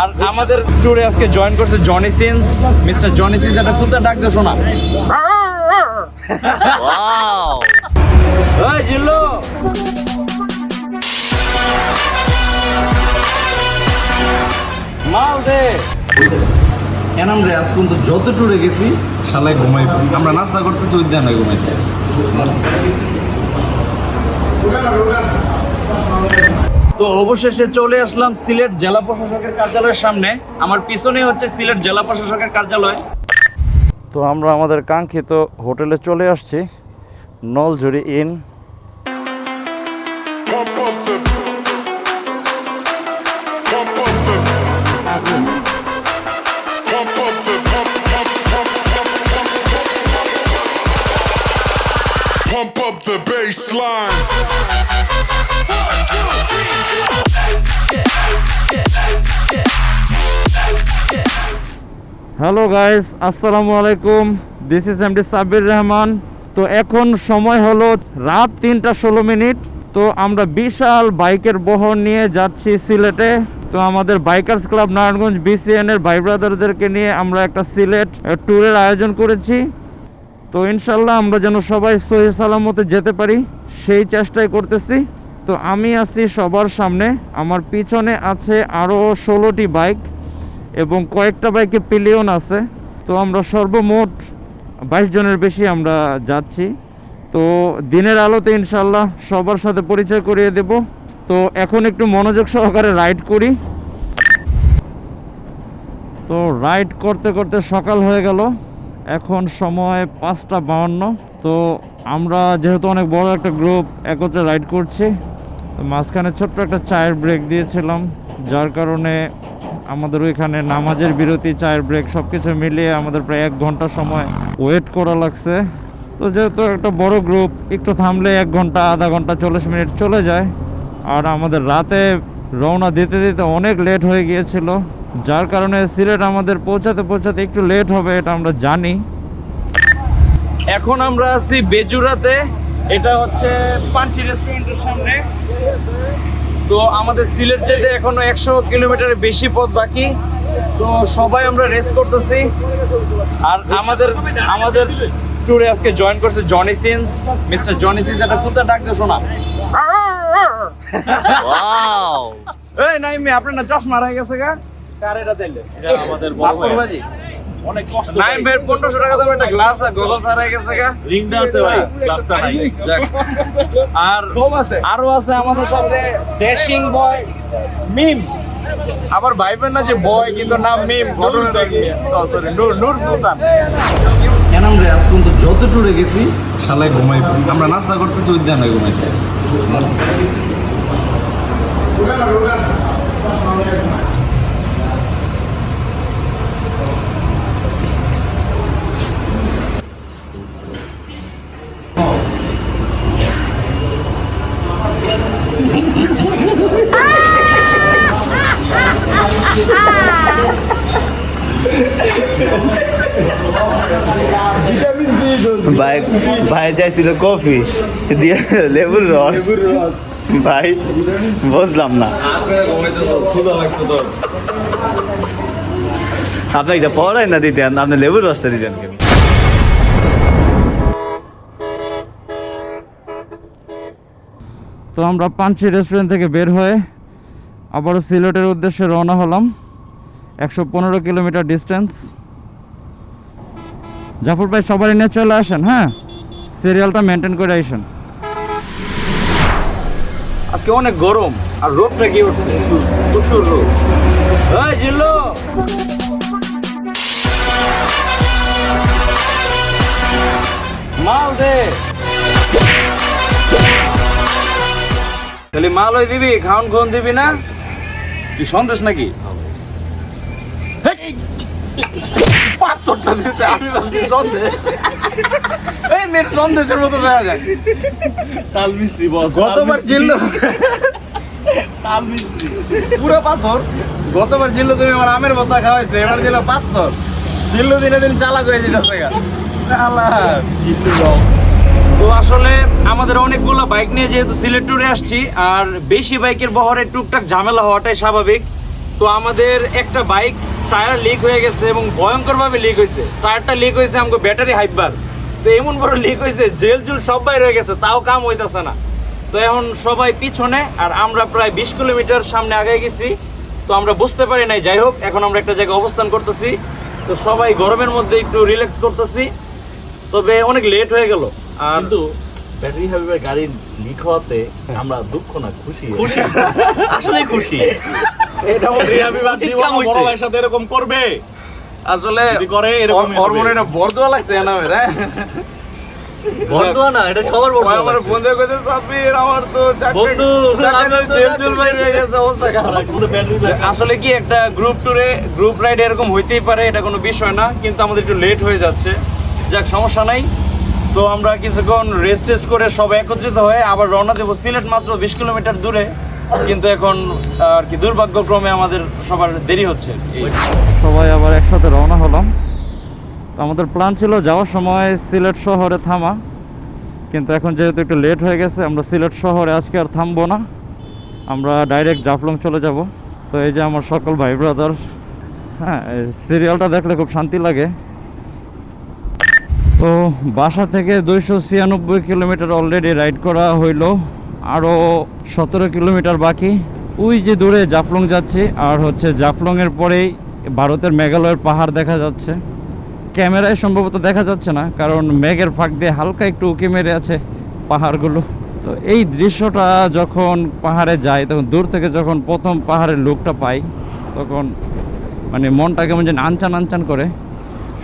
আর আমাদের ট্যুরে আজকে জয়েন করছে Johnny Sins mister Johnny Sins একটা কুত্তা ডাক দে শোনা। ওয়াও ওই জিল্লু। মাল দে। এনাম রে আজ পর্যন্ত যত ট্যুরে গেছি শালায় ঘুমাই আমরা নাস্তা করতেছি উদ্যানে ঘুমাইতে তো অবশেষে চলে আসলাম সিলেট জেলা প্রশাসকের কার্যালয়ের সামনে। আমার পিছনে হচ্ছে সিলেট জেলা প্রশাসকের কার্যালয়। তো আমরা আমাদের কাঙ্ক্ষিত হোটেলে চলে আসছি Noljhuri inn. Pump up the. Hello guys আসসালামু আলাইকুম this is MD Sabbir Rahman তো এখন সময় হলো রাত তিনটা ষোলো মিনিট। তো আমরা বিশাল বাইকের বহর নিয়ে যাচ্ছি সিলেটে। তো আমাদের বাইকার্স ক্লাব নারায়ণগঞ্জ বিসিএন এর ভাই ব্রাদারদেরকে নিয়ে আমরা একটা সিলেট ট্যুরের আয়োজন করেছি। তো ইনশাল্লাহ আমরা যেন সবাই সহি সালামতে যেতে পারি, সেই চেষ্টাই করতেছি। তো আমি আছি সবার সামনে। আমার পিছনে আছে আরও ষোলোটি বাইক। এবং কয়েকটা বাইকে পিলিয়ন আছে। তো আমরা সর্বমোট বাইশ জনের বেশি আমরা যাচ্ছি। তো দিনের আলোতে ইনশাল্লাহ সবার সাথে পরিচয় করিয়ে দেব। তো এখন একটু মনোযোগ সহকারে রাইড করি। তো রাইড করতে করতে সকাল হয়ে গেল। এখন সময় পাঁচটা বাউন্ন। তো আমরা যেহেতু অনেক বড় একটা গ্রুপ একত্রে রাইড করছি, তো মাঝখানে ছোট্ট একটা চায়ের ব্রেক দিয়েছিলাম, যার কারণে আমাদের ওইখানে নামাজের বিরতি, চায়ের ব্রেক সব কিছু মিলিয়ে আমাদের প্রায় এক ঘণ্টা সময় ওয়েট করা লাগছে। তো যেহেতু একটা বড় গ্রুপ একটু থামলে এক ঘণ্টা, আধা ঘণ্টা, চল্লিশ মিনিট চলে যায়। আর আমাদের রাতে রওনা দিতে দিতে অনেক লেট হয়ে গিয়েছিল, যার কারণে সিলেট আমাদের পৌঁছাতে পৌঁছাতে একটু লেট হবে, এটা আমরা জানি। এখন আমরা আছি বেজুরাতে, এটা হচ্ছে পানসি রেস্টুরেন্টের সামনে। তো আমাদের সিলেট যেতে এখনও একশো কিলোমিটারের বেশি পথ বাকি। তো সবাই আমরা রেস্ট করতেছি। আর আমাদের আমাদের ট্যুরে আজকে জয়েন করছে Johnny Sins mister Johnny Sins একটা কুত্তা ডাক দিয়ে শোনা। ওয়াও এই নাই মে আপনার না চশমা হারাই গেছে গা? কার এটা দিলে? এটা আমাদের বড় ভাই। অনেক কষ্ট ভাইয়ের পনেরোশো টাকা দাম একটা গ্লাস আর গোগল হারাই গেছে গা। রিংটা আছে ভাই ক্লাসটা নাই। আর আরও আছে আমাদের সাথে ড্যাশিং বয় মিম। আবার ভাইবেন না যে বয় কিন্তু নাম মিম ঘটনাটা কি? সরি নূর নূর সুলতান কেনাম রে আজ পর্যন্ত যত টুরে গেছি শালায় ঘুমাই আমরা নাস্তা করতেছি উদ্যানে ঘুমাইতে ভাই ভাই চাইছিল কফি দিয়ে লেবুর রস। ভাই বুঝলাম না। আপনি এটা পড়াই না দিতেন আপনি লেবুর রসটা দিতেন তো আমরা পাঞ্চি রেস্টুরেন্ট থেকে বের হয়ে আবারও সিলেটের উদ্দেশ্যে রওনা হলাম। একশো পনেরো কিলোমিটার ডিস্টেন্স জাফর ভাই, সবাই নিয়ে চলে আসেন হ্যাঁ? সিরিয়ালটা মেনটেন করে আসেন আজকে অনেক গরম, আর রোদটা কি উঠছে? প্রচুর রোদ। জিল্লু! মাল দে। তাহলে মাল ওই দিবি, খাওন খাওন দিবি না? কি সন্দেশ নাকি! পাথরটা দিতে আমি ভাবছি সন্দেশ এই মেয়ের সন্দেশের মতো দেখা যায়। তাল মিস্ত্রি বস গতবার জিল্লু তাল মিস্ত্রি। পুরো পাথর। গতবার জিল্লু তুমি আমার আমের ভর্তা খাওয়াইছে এবার দিল পাথর। জিল্লু দিনে দিন চালাক হয়ে যেতেছে তো আসলে আমাদের অনেকগুলো বাইক নিয়ে যেহেতু সিলেট ট্যুরে আসছি আর বেশি বাইকের বহরে টুকটাক ঝামেলা হওয়াটাই স্বাভাবিক। তো আমাদের একটা বাইক টায়ার লিক হয়ে গেছে এবং ভয়ঙ্করভাবে লিক হয়েছে। টায়ারটা লিক হয়েছে আমাকে ব্যাটারি হাইবার তো এমন বড় লিক হয়েছে জেল জুল সব বাইরে হয়ে গেছে তাও কাম হইতাছে না। তো এখন সবাই পিছনে আর আমরা প্রায় বিশ কিলোমিটার সামনে আগে গেছি। তো আমরা বুঝতে পারি নাই যাই হোক এখন আমরা একটা জায়গায় অবস্থান করতেছি। তো সবাই গরমের মধ্যে একটু রিল্যাক্স করতেছি। তবে অনেক লেট হয়ে গেল আর কিন্তু ব্যাটারি হাবিবের গাড়ি লিক হওয়াতে আমরা দুঃখ না খুশি। খুশি। আসলে খুশি। জীবনে। বড় ভাইয়ের সাথে এরকম করবে। আসলে করে এরকমই ওর মনে এটা বরদোয়া লাগছে না হ্যাঁ? বর্তমান না এটা সবার ওই আমার বন্ধু কইতে সাব্বির আমার তো বন্ধু, চাকরিতে আমার তো জেল জুল বাইরে হয়ে গেছে, অবস্থা খারাপ। আসলে কি একটা গ্রুপ ট্যুরে গ্রুপ রাইড এরকম হইতেই পারে এটা কোনো বিষয় না কিন্তু আমাদের একটু লেট হয়ে যাচ্ছে। যাক সমস্যা নাই। তো আমরা কিছুক্ষণ রেস্ট টেস্ট করে সব একত্রিত হয়ে আবার রওনা দেবো সিলেট মাত্র বিশ কিলোমিটার দূরে। কিন্তু এখন আর কি দুর্ভাগ্যক্রমে আমাদের সবার দেরি হচ্ছে। সবাই আবার একসাথে রওনা হলাম। তো আমাদের প্ল্যান ছিল যাওয়ার সময় সিলেট শহরে থামা, কিন্তু এখন যেহেতু একটু লেট হয়ে গেছে, আমরা সিলেট শহরে আজকে আর থামবো না। আমরা ডাইরেক্ট জাফলং চলে যাব। তো এই যে আমার সকল ভাই ব্রাদার হ্যাঁ সিরিয়ালটা দেখলে খুব শান্তি লাগে। তো বাসা থেকে দুইশো ছিয়ানব্বই কিলোমিটার অলরেডি রাইড করা হইল। আরও সতেরো কিলোমিটার বাকি। ওই যে দূরে জাফলং যাচ্ছি, আর হচ্ছে জাফলংয়ের পরেই ভারতের মেঘালয়ের পাহাড় দেখা যাচ্ছে। ক্যামেরায় সম্ভবত দেখা যাচ্ছে না, কারণ মেঘের ফাঁক দিয়ে হালকা একটু উঁকি মেরে আছে পাহাড়গুলো। তো এই দৃশ্যটা যখন পাহাড়ে যাই তখন দূর থেকে যখন প্রথম পাহাড়ের লুকটা পাই, তখন মানে মনটা কেমন যেন আনচান আনচান করে।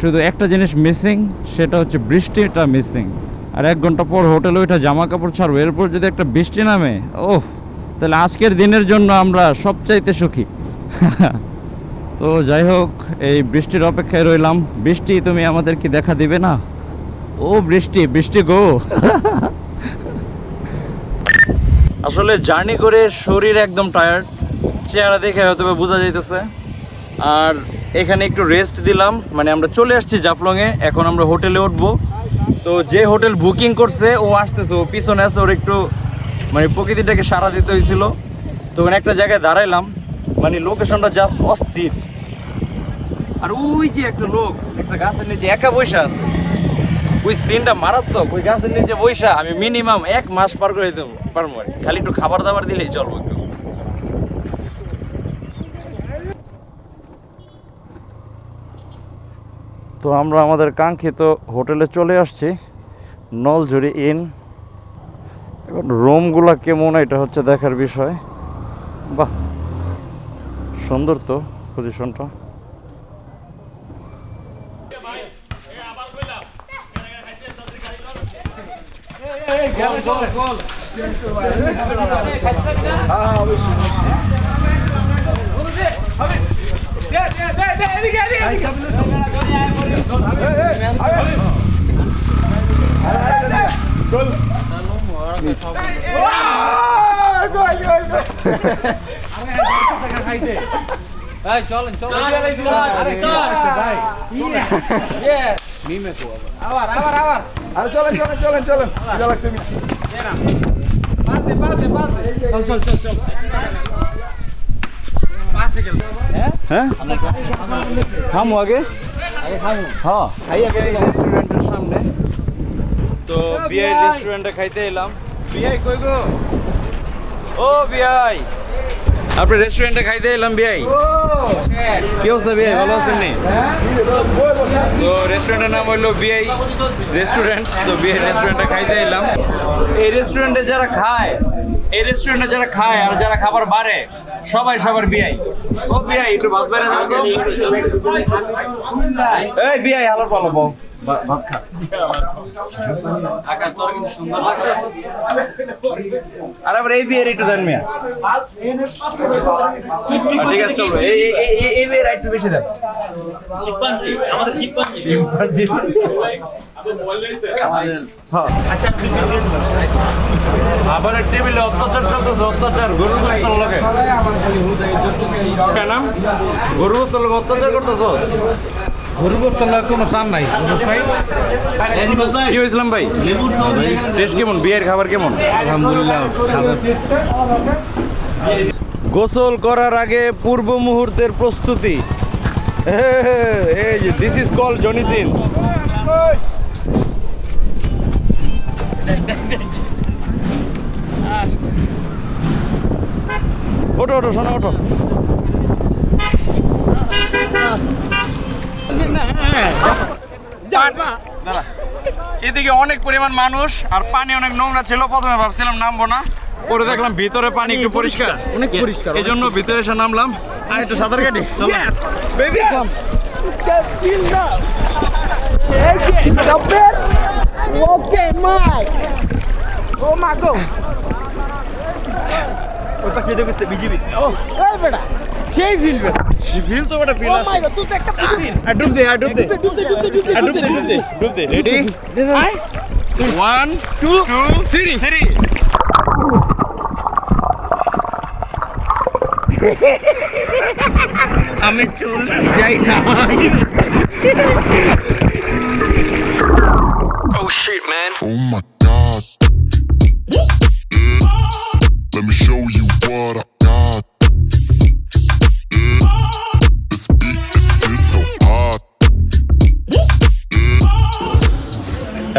শুধু একটা জিনিস মিসিং সেটা হচ্ছে বৃষ্টিটা মিসিং আর এক ঘণ্টা পর হোটেলে ওইটা জামা কাপড় ছাড়বো। এরপর যদি একটা বৃষ্টি নামে, ওহ, তাহলে আজকের দিনের জন্য আমরা সবচাইতে সুখী। তো যাই হোক, এই বৃষ্টির অপেক্ষায় রইলাম। বৃষ্টি তুমি আমাদের কি দেখা দিবে না? ও বৃষ্টি বৃষ্টি গো। আসলে জার্নি করে শরীর একদম টায়ার্ড চেহারা দেখে হয়তো বোঝা যাইতেছে। আর এখানে একটু রেস্ট দিলাম মানে আমরা চলে আসছি জাফলংয়ে, এখন আমরা হোটেলে উঠবো। তো যে হোটেল বুকিং করছে, ও আসতেছে, ও পিছনে আছে, ওর একটু মানে প্রকৃতিটাকে সারা দিতে হয়েছিল। তো ওখানে একটা জায়গায় দাঁড়াইলাম মানে লোকেশনটা জাস্ট অস্থির। আর ওই যে একটা লোক, একটা গাছের নিচে একা বসে আছে। ওই সিনটা মারাত্মক, ওই গাছের নিচে বইসা আমি মিনিমাম এক মাস পার করে দেবো পারব খালি একটু খাবার দাবার দিলেই চলবো। একটু তো আমরা আমাদের কাঙ্ক্ষিত হোটেলে চলে আসছি, নলঝুরি ইন। এখন রুমগুলো কেমন, এটা হচ্ছে দেখার বিষয়। বাহ, সুন্দর তো পজিশনটা হ্যাঁ চলেন চলেন আবার আবার আবার আরে চলেন চলেন চলেন চলেন যা লাগছে পাতে পাতে পাতে চল চল চল চল পাশে গেল হ্যাঁ থামো আগে? হ্যাঁ। রেস্টুরেন্টের সামনে। তো বিআই রেস্টুরেন্টে খাইতে এলাম। বিআই কই গো? ও বিআই। আপনি রেস্টুরেন্টে খাইতে এলাম বিআই। কি অবস্থা বিআই? ভালো আছেন নি? তো রেস্টুরেন্টের নাম হলো বিআই রেস্টুরেন্ট তো বিআই রেস্টুরেন্টে খাইতে এলাম। এই রেস্টুরেন্টে যারা খায় এই রেস্টুরেন্টে যারা খায় আর যারা খাবার বাড়ে সবাই সবার বিআই ও বিআই একটু ভাত বেড়ে দাও এই বিআই আলোর পালো ভাত খা আকাশ তোর কিন্তু সুন্দর লাগতেছে আর আবার এই বিয়ের একটু দেন মিয়া। আর ঠিক আছে চলবে এই এই- এই এই- এই বিয়ের একটু বেশি দেন। শিম্পাঞ্জি আমাদের শিম্পাঞ্জি হ্যাঁ। আবার টেবিলে অত্যাচার চলতেছে অত্যাচার। গোস্তের লগে। কেন গোস্তের লগে অত্যাচার করতেছ? কি হয়েছিলাম ভাই? টেস্ট কেমন? বিয়ের খাবার কেমন? আলহামদুলিল্লাহ গোসল করার আগে পূর্ব মুহূর্তের প্রস্তুতি। এই this is call Johnny Sin ওঠো ওঠো শোনো ওঠো। এদিকে অনেক পরিমাণ মানুষ আর পানি অনেক নোংরা ছিল প্রথমে ভাবছিলাম নামবো না। পরে দেখলাম ভিতরে পানি একটু পরিষ্কার। অনেক পরিষ্কার এই জন্য ভিতরে এসে নামলাম। আর একটু সাঁতার কাটি? বেবি কাম ওই পাশে দেখেছে বিজিবি। ফিল তো বড় ফিল আছে। আর ডুব দে আর ডুব দে। আর ডুব দে ডুব দে ডুব দে ready one two three three আমি চল যাই না। Oh my god.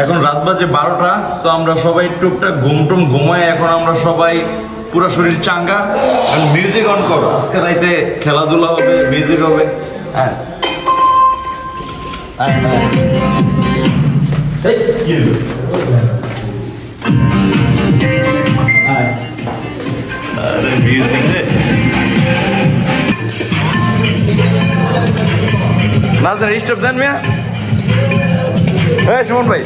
এখন রাত বাজে বারোটা তো আমরা সবাই টুকটাক ঘুম টুম ঘুমায় এখন আমরা সবাই পুরো শরীর চাঙ্গা। মিউজিক অন করো। আজকে রাইতে খেলাধুলা হবে মিউজিক হবে। হ্যাঁ। হ্যাঁ, হ্যাঁ। হ্যাঁ। আরে মিউজিক রে। নাজর স্টপ দেন মিয়া হ্যাঁ সুমন ভাই।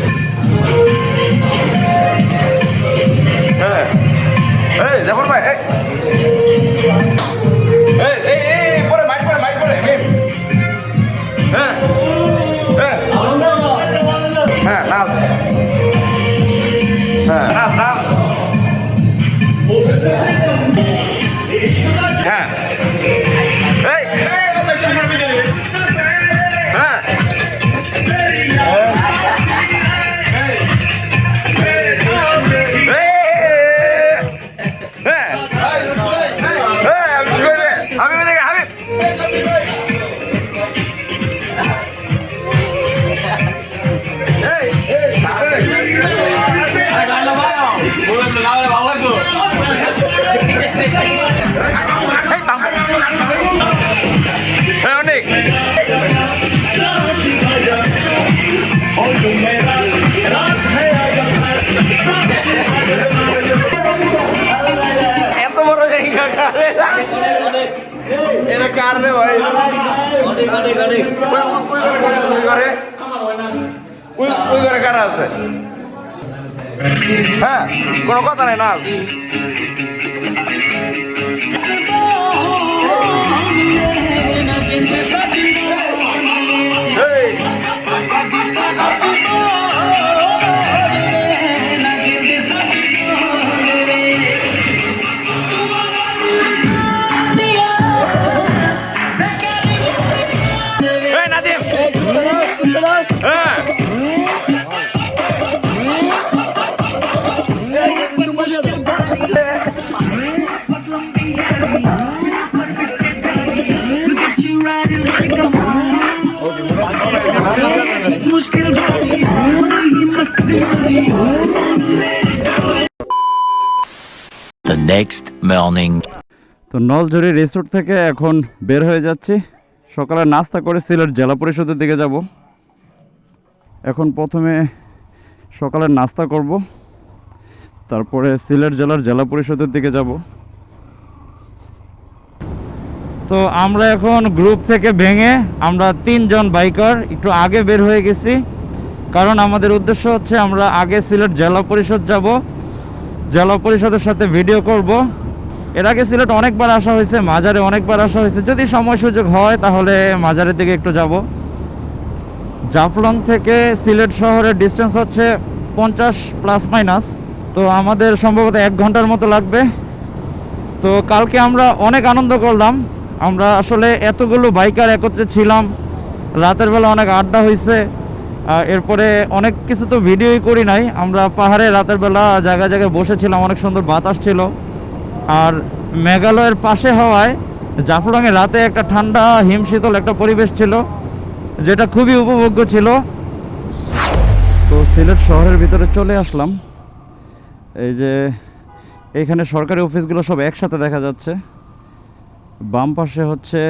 হ্যাঁ এই জাফর ভাই এই এই কার রে ভাই অনেক অনেক কারা আছে হ্যাঁ কোনো কথা নাই নাচ The next morning. তো নলঝুরি রিসোর্ট থেকে এখন বের হয়ে যাচ্ছি। সকালে নাস্তা করে সিলেট জেলা পরিষদের দিকে যাব। এখন প্রথমে সকালে নাস্তা করব। তারপরে সিলেট জেলার জেলা পরিষদের দিকে যাব। তো আমরা এখন গ্রুপ থেকে ভেঙে আমরা তিনজন বাইকার একটু আগে বের হয়ে গেছি। কারণ আমাদের উদ্দেশ্য হচ্ছে আমরা আগে সিলেট জেলা পরিষদ যাব, জেলা পরিষদের সাথে ভিডিও করব। এর আগে সিলেট অনেকবার আসা হয়েছে, মাজারে অনেকবার আসা হয়েছে। যদি সময় সুযোগ হয়, তাহলে মাজারের দিকে একটু যাব। জাফলং থেকে সিলেট শহরের ডিস্টেন্স হচ্ছে পঞ্চাশ প্লাস মাইনাস তো আমাদের সম্ভবত এক ঘণ্টার মতো লাগবে। তো কালকে আমরা অনেক আনন্দ করলাম। আমরা আসলে এতগুলো বাইকার একত্রে ছিলাম। রাতের বেলা অনেক আড্ডা হয়েছে এরপরে অনেক কিছু তো ভিডিওই করি নাই। আমরা পাহাড়ে রাতের বেলা জায়গায় জায়গায় বসেছিলাম, অনেক সুন্দর বাতাস ছিল। আর মেঘালয়ের পাশে হওয়ায় জাফলংয়ে রাতে একটা ঠান্ডা, হিমশীতল একটা পরিবেশ ছিল, যেটা খুবই উপভোগ্য ছিল। তো সিলেট শহরের ভিতরে চলে আসলাম। এই যে এখানে সরকারি অফিসগুলো সব একসাথে দেখা যাচ্ছে। বাম পাশে হচ্ছে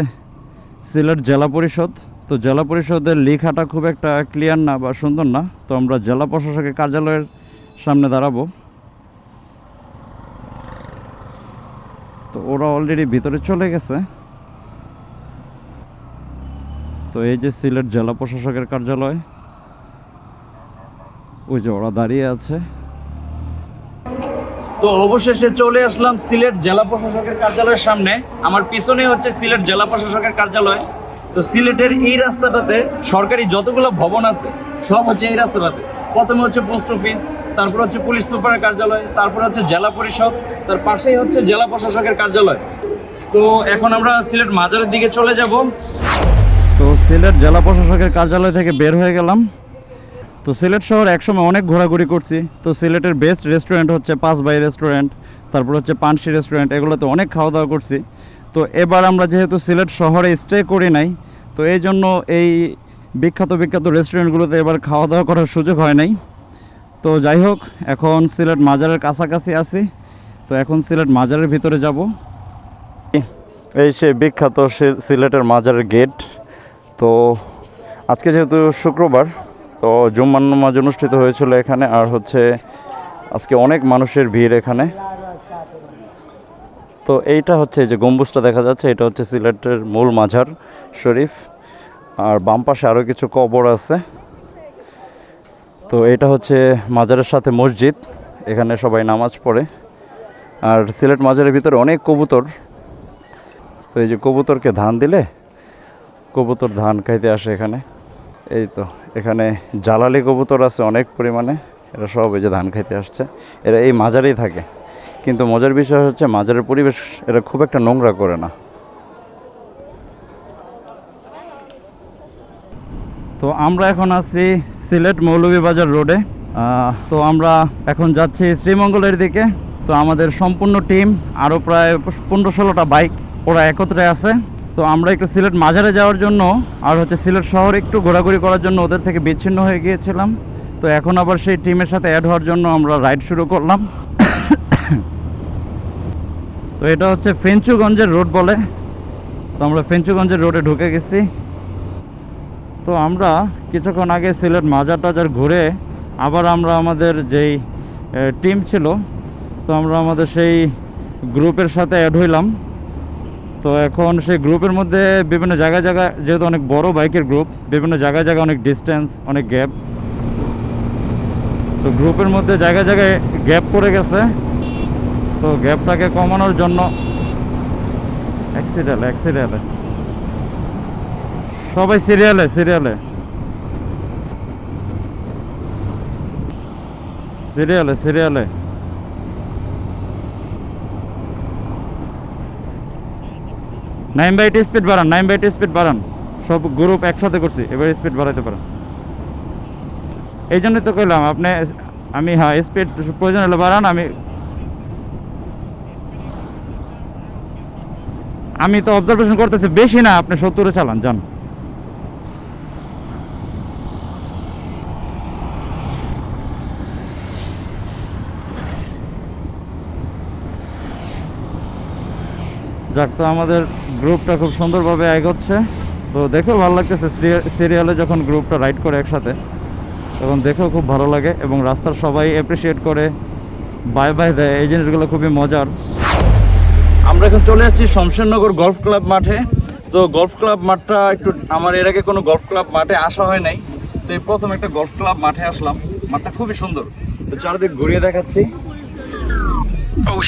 সিলেট জেলা পরিষদ। তো জেলা পরিষদের লেখাটা খুব একটা ক্লিয়ার না বা সুন্দর না। তো আমরা জেলা প্রশাসকের কার্যালয়ের সামনে দাঁড়াবো। তো ওরা অলরেডি ভিতরে চলে গেছে। তো এই যে সিলেট জেলা প্রশাসকের কার্যালয়, ওই যে ওরা দাঁড়িয়ে আছে। তো অবশেষে চলে আসলাম সিলেট জেলা প্রশাসকের কার্যালয়ের সামনে। আমার পিছনে হচ্ছে সিলেট জেলা প্রশাসকের কার্যালয়। তো সিলেটের এই রাস্তাটাতে সরকারি যতগুলো ভবন আছে, সব হচ্ছে এই রাস্তাটাতে। প্রথমে হচ্ছে পোস্ট অফিস, তারপর হচ্ছে পুলিশ সুপারের কার্যালয়, তারপর হচ্ছে জেলা পরিষদ, তার পাশেই হচ্ছে জেলা প্রশাসকের কার্যালয়। তো এখন আমরা সিলেট মাজারের দিকে চলে যাব। তো সিলেট জেলা প্রশাসকের কার্যালয় থেকে বের হয়ে গেলাম। তো সিলেট শহর একসময় অনেক ঘোরাঘুরি করছি। তো সিলেটের বেস্ট রেস্টুরেন্ট হচ্ছে পাঁচ বাই রেস্টুরেন্ট তারপর হচ্ছে পানসি রেস্টুরেন্ট এগুলোতে অনেক খাওয়া দাওয়া করছি। তো এবার আমরা যেহেতু সিলেট শহরে স্টে করি নাই তো এই জন্য এই বিখ্যাত বিখ্যাত রেস্টুরেন্টগুলোতে এবার খাওয়া দাওয়া করার সুযোগ হয় নাই। তো যাই হোক, এখন সিলেট মাজারের কাছাকাছি আছি। তো এখন সিলেট মাজারের ভিতরে যাব। এই সে বিখ্যাত সিলেটের মাজারের গেট। তো আজকে যেহেতু শুক্রবার, তো জুম্মান নামাজ অনুষ্ঠিত হয়েছিল এখানে। আর হচ্ছে আজকে অনেক মানুষের ভিড় এখানে। তো এইটা হচ্ছে যে গম্বুজটা দেখা যাচ্ছে, এটা হচ্ছে সিলেটের মূল মাঝার শরীফ। আর বাম পাশে আরও কিছু কবর আছে। তো এটা হচ্ছে মাজারের সাথে মসজিদ, এখানে সবাই নামাজ পড়ে। আর সিলেট মাজারের ভিতরে অনেক কবুতর। তো এই যে কবুতরকে ধান দিলে, কবুতর ধান খাইতে আসে এখানে। এই তো, এখানে জ্বালালি কবুতর আছে অনেক পরিমাণে, এরা সব এই যে ধান খাইতে আসছে। এরা এই মাজারেই থাকে। কিন্তু মজার বিষয় হচ্ছে মাজারের পরিবেশ এরা খুব একটা নোংরা করে না। তো আমরা এখন আছি সিলেট মৌলভীবাজার রোডে। তো আমরা এখন যাচ্ছি শ্রীমঙ্গলের দিকে। তো আমাদের সম্পূর্ণ টিম আরও প্রায় পনেরো ষোলোটা বাইক ওরা একত্রে আছে। তো আমরা একটু সিলেট মাজারে যাওয়ার জন্য আর হচ্ছে সিলেট শহর একটু ঘোরাঘুরি করার জন্য ওদের থেকে বিচ্ছিন্ন হয়ে গিয়েছিলাম। তো এখন আবার সেই টিমের সাথে অ্যাড হওয়ার জন্য আমরা রাইড শুরু করলাম। তো এটা হচ্ছে ফেঞ্চুগঞ্জের রোড বলে। তো আমরা ফেঞ্চুগঞ্জের রোডে ঢুকে গেছি। তো আমরা কিছুক্ষণ আগে সিলেট মাজার টাজার ঘুরে আবার আমরা আমাদের যেই টিম ছিল, তো আমরা আমাদের সেই গ্রুপের সাথে অ্যাড হইলাম। তো এখন সেই গ্রুপের মধ্যে বিভিন্ন জায়গায় জায়গায়, যেহেতু অনেক বড় বাইকের গ্রুপ, বিভিন্ন জায়গায় জায়গায় অনেক ডিস্টেন্স অনেক গ্যাপ তো গ্রুপের মধ্যে জায়গায় জায়গায় গ্যাপ পড়ে গেছে। তো গ্যাপটাকে কমানোর জন্য অ্যাক্সিডেন্ট অ্যাক্সিডেন্ট সবাই সিরিয়ালে সিরিয়ালে সিরিয়ালে সিরিয়ালে নাইন বাই স্পিড বাড়ান নাইন বাই স্পিড বাড়ান। সব গ্রুপ একসাথে করছি, এবার স্পিড বাড়াইতে পারেন। এই জন্যই তো কইলাম, আপনি, আমি হ্যাঁ স্পিড প্রয়োজন হলে বাড়ান, আমি আমি তো অবজারভেশন করতেছি, বেশি না, আপনি সত্তরে চালান, যান। যাক, তো আমাদের গ্রুপটা খুব সুন্দরভাবে এগোচ্ছে। তো দেখেও ভালো লাগতেছে সিরিয়ালে যখন গ্রুপটা রাইড করে একসাথে, তখন দেখেও খুব ভালো লাগে এবং রাস্তার সবাই অ্যাপ্রিসিয়েট করে বাই বাই দেয়। এই জিনিসগুলো খুবই মজার। আমরা এখন চলে আসছি শমশেরনগর গলফ ক্লাব মাঠে। তো গলফ ক্লাব মাঠটা একটু আমার এর আগে কোনো গলফ ক্লাব মাঠে আসা হয় নাই তো এই প্রথম একটা গলফ ক্লাব মাঠে আসলাম। মাঠটা খুবই সুন্দর। তো চারিদিক ঘুরিয়ে দেখাচ্ছি। Oh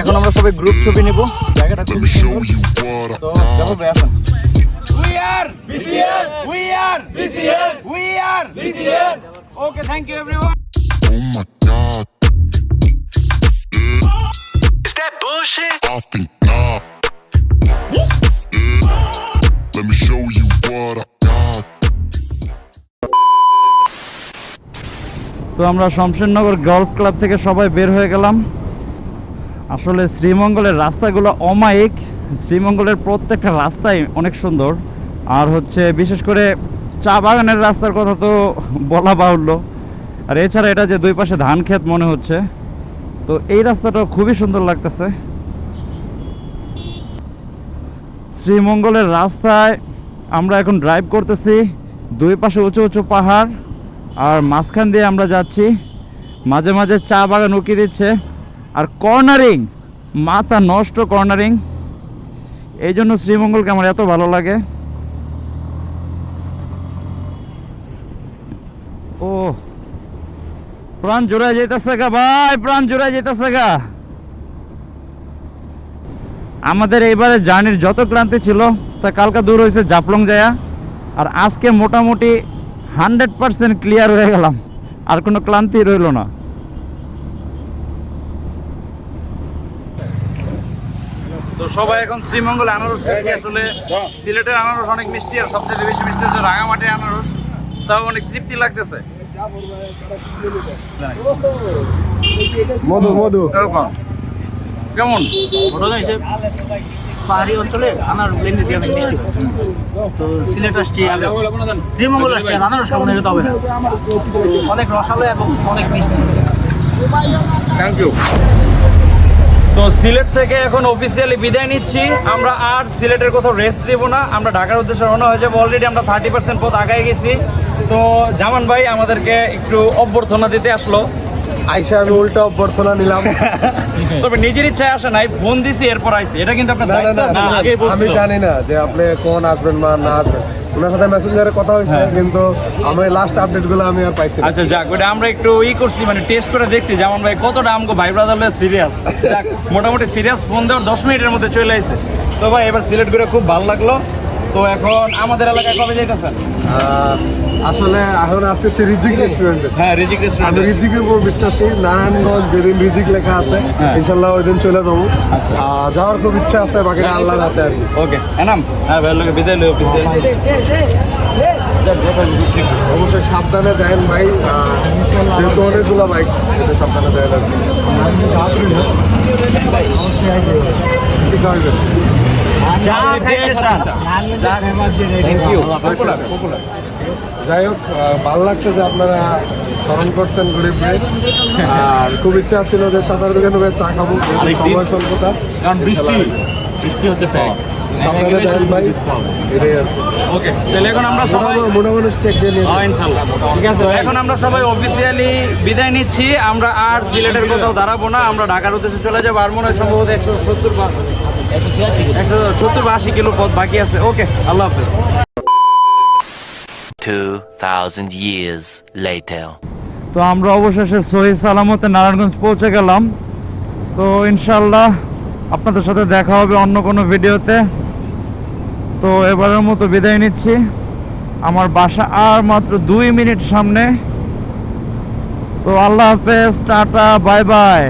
এখন আমরা সবাই গ্রুপ ছবি নিব। জায়গাটা let খুব সুন্দর। you তো. দেখো ভাই আসেন। We are BCL. We are BCL. We are BCL. Okay thank you everyone Oh my that bullshit? I think not. Let me show you what I got. তো আমরা শমশেরনগর গলফ ক্লাব থেকে সবাই বের হয়ে গেলাম আসলে শ্রীমঙ্গলের রাস্তাগুলো অমায়িক শ্রীমঙ্গলের প্রত্যেকটা রাস্তাই অনেক সুন্দর আর হচ্ছে বিশেষ করে চা বাগানের রাস্তার কথা তো বলা বাহুল্য আর এছাড়া এটা যে দুই পাশে ধান ক্ষেত মনে হচ্ছে তো এই রাস্তাটা খুবই সুন্দর লাগতেছে। শ্রীমঙ্গলের রাস্তায় আমরা এখন ড্রাইভ করতেছি, দুই পাশে উঁচু উঁচু পাহাড়, আর মাঝখান দিয়ে আমরা যাচ্ছি। মাঝে মাঝে চা বাগান উকি দিচ্ছে, আর কর্নারিং, মাথা নষ্ট কর্নারিং। এই জন্য শ্রীমঙ্গলকে আমার এত ভালো লাগে। ও প্রাণ জোড়ায় যেতেছে গা ভাই প্রাণ জোড়ায় যেতেছে গা। আমাদের এইবারে জার্নির যত ক্লান্তি ছিল তা কালকা দূর হয়েছে জাফলং যায়া আর আজকে মোটামুটি হান্ড্রেড পার্সেন্ট ক্লিয়ার হয়ে গেলাম আর কোনো ক্লান্তি রইল না। তো সবাই এখন শ্রীমঙ্গল আনারস খাচ্ছে আসলে সিলেটের আনারস অনেক মিষ্টি আর সবচেয়ে বেশি মিষ্টি হচ্ছে রাঙামাটির আনারস তাও অনেক তৃপ্তি লাগতেছে। মধু মধু। কেমন? পাহাড়ি অঞ্চলে আনার ব্লেন্ডেড দিয়ে অনেক মিষ্টি তো সিলেট আসছি শ্রীমঙ্গল আসছি আর আনারস খাব না এটা হবে না। অনেক রসালো এবং অনেক মিষ্টি। থ্যাংক ইউ তো সিলেট থেকে এখন অফিসিয়ালি বিদায় নিচ্ছি। আমরা আর সিলেটের কোথাও রেস্ট দেবো না। আমরা ঢাকার উদ্দেশ্যে রওনা হয়ে যাব। অলরেডি আমরা থার্টি পার্সেন্ট পথ আগায় গেছি। তো জামান ভাই আমাদেরকে একটু অভ্যর্থনা দিতে আসলো। আইসা আমি উল্টা অভ্যর্থনা নিলাম। তবে নিজের ইচ্ছায় আসে নাই। ফোন দিছি এরপর আইছি এটা কিন্তু আপনার আমি জানি না যে আপনি কোন আসবেন বা না আসবেন। ওনার সাথে মেসেঞ্জারে কথা হয়েছে কিন্তু আমরা লাস্ট আপডেটগুলো আমি আর পাইছি আচ্ছা যাক ওটা আমরা একটু ই করছি মানে টেস্ট করে দেখছি যেমন ভাই কতটা আমগো ভাই ব্রাদার সিরিয়াস মোটামুটি সিরিয়াস ফোন দেওয়ার দশ মিনিটের মধ্যে চলে আসছে তো ভাই এবার সিলেক্ট করে খুব ভালো লাগল। তো এখন আমাদের এলাকায় কবে যাইতেছেন? আসলে এখন আছে হচ্ছে রিজিক রেস্টুরেন্টে হ্যাঁ রিজিক আমি রেস্টুরেন্ট রিজিকের উপর বিশ্বাসী নারায়ণগঞ্জ যেদিন রিজিক লেখা আছে হ্যাঁ। ইনশাল্লাহ ওই দিন চলে যাব। আচ্ছা। যাওয়ার খুব ইচ্ছা আছে বাকিটা আল্লাহর হাতে আর কি। ওকে। এনাম? হ্যাঁ ভাই লোকে বিদায় অফিসে অবশ্যই সাবধানে যায়েন ভাই। যেহেতু অনেকগুলো বাইক সাবধানে যায়েন আর কি? চা খাইতে চান থ্যাংক ইউ যাই হোক ভালো লাগছে যে আপনারা স্মরণ করছেন গরিব ভাই। আর খুব ইচ্ছা ছিল যে চাচার দোকানে গিয়ে চা খাব সময় স্বল্পতা। কারণ বৃষ্টি বৃষ্টি হচ্ছে ফ্যাক সাবধানে ভাই এটাই আর ওকে তাহলে এখন আমরা সবাই মোটামুটি- মোটামুটি চেক দিয়ে নিয়ে হ্যাঁ, ঠিক আছে এখন আমরা সবাই অফিসিয়ালি বিদায় নিচ্ছি। আমরা আর সিলেটের কোথাও দাঁড়াবো না আমরা ঢাকার উদ্দেশ্যে চলে যাব। আর মনে হয় সম্ভবত একশো সত্তর বা একশো সত্তর বা আশি কিলো পথ বাকি আছে। ওকে আল্লাহ হাফেজ। 2,000 years later. তো আমরা অবশেষে সহি সালামতে নারায়ণগঞ্জ পৌঁছে গেলাম। তো ইনশাল্লাহ আপনাদের সাথে দেখা হবে অন্য কোনো ভিডিওতে। তো এবারের মতো বিদায় নিচ্ছি। আমার বাসা আর মাত্র দুই মিনিট সামনে। তো আল্লাহ হাফেজ টাটা বাই বাই।